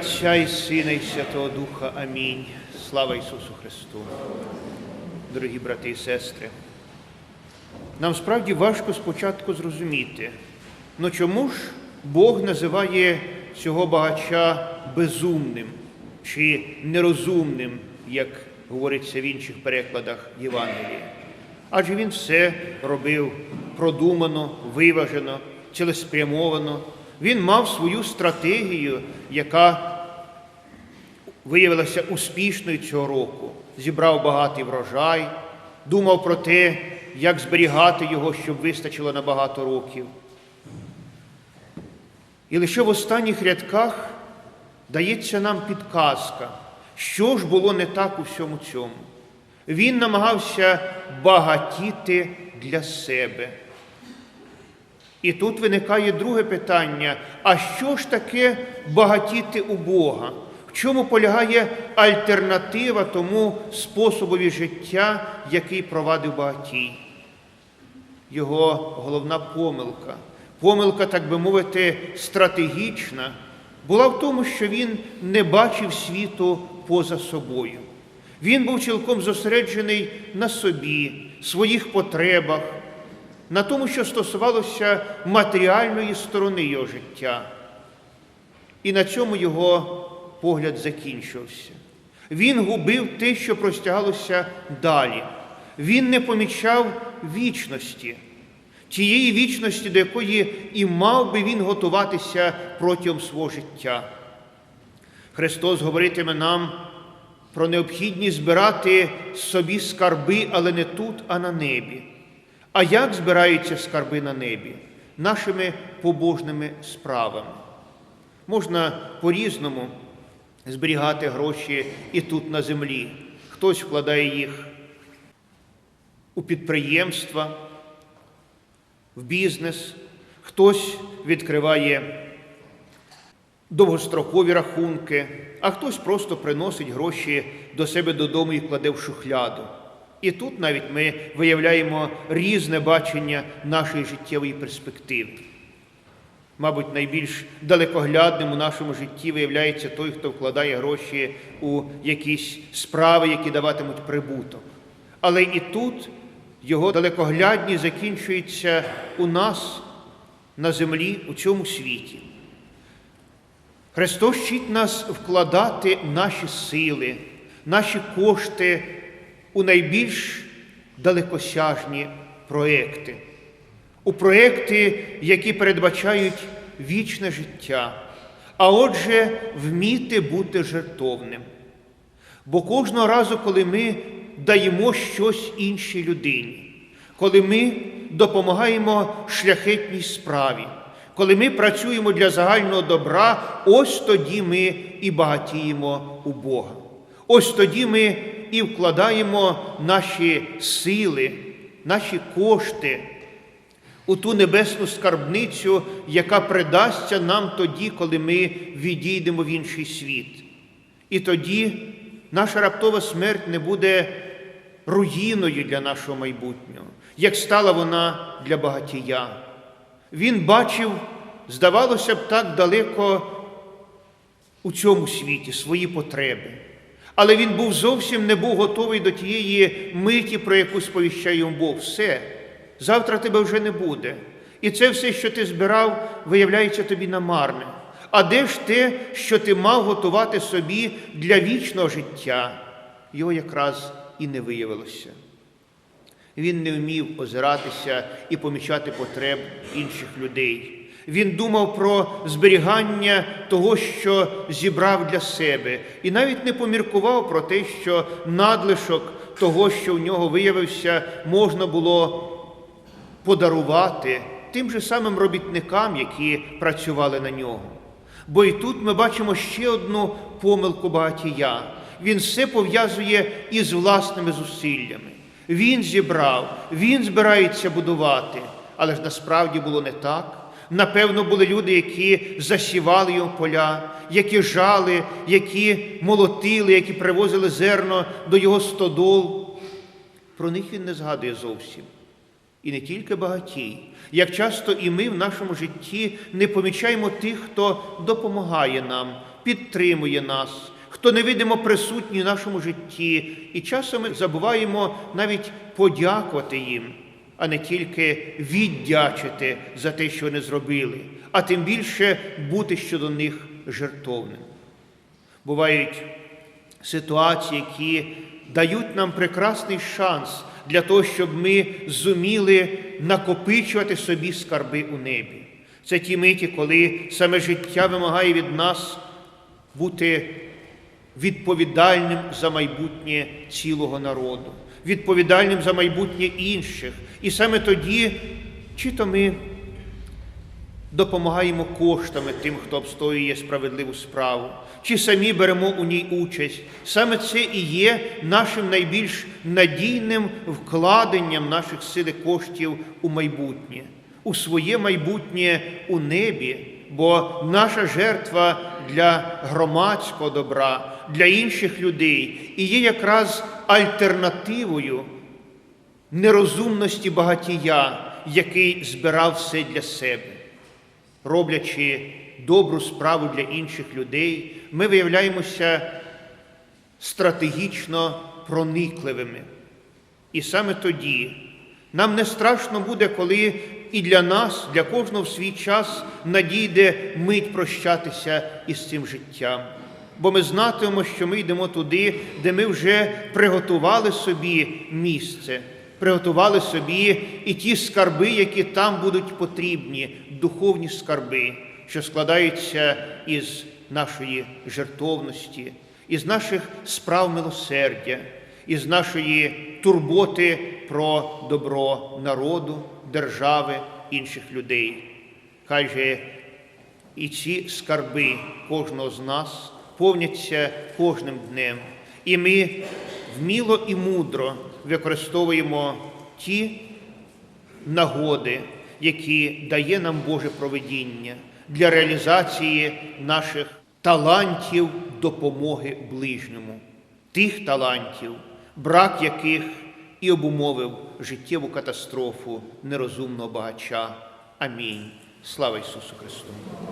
Отця і Сина, і Святого Духа. Амінь. Слава Ісусу Христу. Дорогі брати і сестри, нам справді важко спочатку зрозуміти, ну чому ж Бог називає цього багача безумним чи нерозумним, як говориться в інших перекладах Євангелія? Адже він все робив продумано, виважено, цілеспрямовано. Він мав свою стратегію, яка виявилася успішною цього року. Зібрав багатий врожай, думав про те, як зберігати його, щоб вистачило на багато років. І лише в останніх рядках дається нам підказка, що ж було не так у всьому цьому. Він намагався багатіти для себе. І тут виникає друге питання: а що ж таке багатіти у Бога? В чому полягає альтернатива тому способові життя, який провадив багатій? Його головна помилка, помилка, так би мовити, стратегічна, була в тому, що він не бачив світу поза собою. Він був цілком зосереджений на собі, своїх потребах, на тому, що стосувалося матеріальної сторони його життя. І на цьому його погляд закінчився. Він губив те, що простягалося далі. Він не помічав вічності, тієї вічності, до якої і мав би він готуватися протягом свого життя. Христос говоритиме нам про необхідність збирати собі скарби, але не тут, а на небі. А як збираються скарби на небі? Нашими побожними справами. Можна по-різному зберігати гроші і тут на землі. Хтось вкладає їх у підприємства, в бізнес, хтось відкриває довгострокові рахунки, а хтось просто приносить гроші до себе додому і кладе в шухляду. І тут навіть ми виявляємо різне бачення нашої життєвої перспективи. Мабуть, найбільш далекоглядним у нашому житті виявляється той, хто вкладає гроші у якісь справи, які даватимуть прибуток. Але і тут його далекоглядність закінчується у нас на землі, у цьому світі. Христос вчить нас вкладати наші сили, наші кошти у найбільш далекосяжні проекти, у проекти, які передбачають вічне життя, а отже, вміти бути жертовним. Бо кожного разу, коли ми даємо щось іншій людині, коли ми допомагаємо шляхетній справі, коли ми працюємо для загального добра, ось тоді ми і багатіємо у Бога. Ось тоді ми і вкладаємо наші сили, наші кошти у ту небесну скарбницю, яка придасться нам тоді, коли ми відійдемо в інший світ. І тоді наша раптова смерть не буде руїною для нашого майбутнього, як стала вона для багатія. Він бачив, здавалося б, так далеко у цьому світі свої потреби. Але він був зовсім не був готовий до тієї миті, про яку сповіщає йому Бог. Все, завтра тебе вже не буде. І це все, що ти збирав, виявляється тобі намарне. А де ж те, що ти мав готувати собі для вічного життя? Його якраз і не виявилося. Він не вмів озиратися і помічати потреб інших людей. Він думав про зберігання того, що зібрав для себе, і навіть не поміркував про те, що надлишок того, що в нього виявився, можна було подарувати тим же самим робітникам, які працювали на нього. Бо і тут ми бачимо ще одну помилку багатія. Він все пов'язує із власними зусиллями. Він зібрав, він збирається будувати, але ж насправді було не так. Напевно, були люди, які засівали його поля, які жали, які молотили, які привозили зерно до його стодол. Про них він не згадує зовсім. І не тільки багатій. Як часто і ми в нашому житті не помічаємо тих, хто допомагає нам підтримує нас, хто невидимо присутній в нашому житті, і часом ми забуваємо навіть подякувати їм, а не тільки віддячити за те, що вони зробили, а тим більше бути щодо них жертовним. Бувають ситуації, які дають нам прекрасний шанс для того, щоб ми зуміли накопичувати собі скарби у небі. Це ті миті, коли саме життя вимагає від нас бути відповідальним за майбутнє цілого народу, відповідальним за майбутнє інших. І саме тоді, чи то ми допомагаємо коштами тим, хто обстоює справедливу справу, чи самі беремо у ній участь. Саме це і є нашим найбільш надійним вкладенням наших сил і коштів у майбутнє, у своє майбутнє у небі, бо наша жертва для громадського добра, для інших людей і є якраз альтернативою нерозумності багатія, який збирав все для себе. Роблячи добру справу для інших людей, ми виявляємося стратегічно проникливими. І саме тоді нам не страшно буде, коли і для нас, для кожного в свій час надійде мить прощатися із цим життям. Бо ми знатимемо, що ми йдемо туди, де ми вже приготували собі місце, приготували собі і ті скарби, які там будуть потрібні, духовні скарби, що складаються із нашої жертовності, із наших справ милосердя, із нашої турботи про добро народу, держави, інших людей. Хай же і ці скарби кожного з нас повняться кожним днем, і ми вміло і мудро використовуємо ті нагоди, які дає нам Боже проведіння для реалізації наших талантів допомоги ближньому, тих талантів, брак яких і обумовив життєву катастрофу нерозумного багача. Амінь. Слава Ісусу Христу!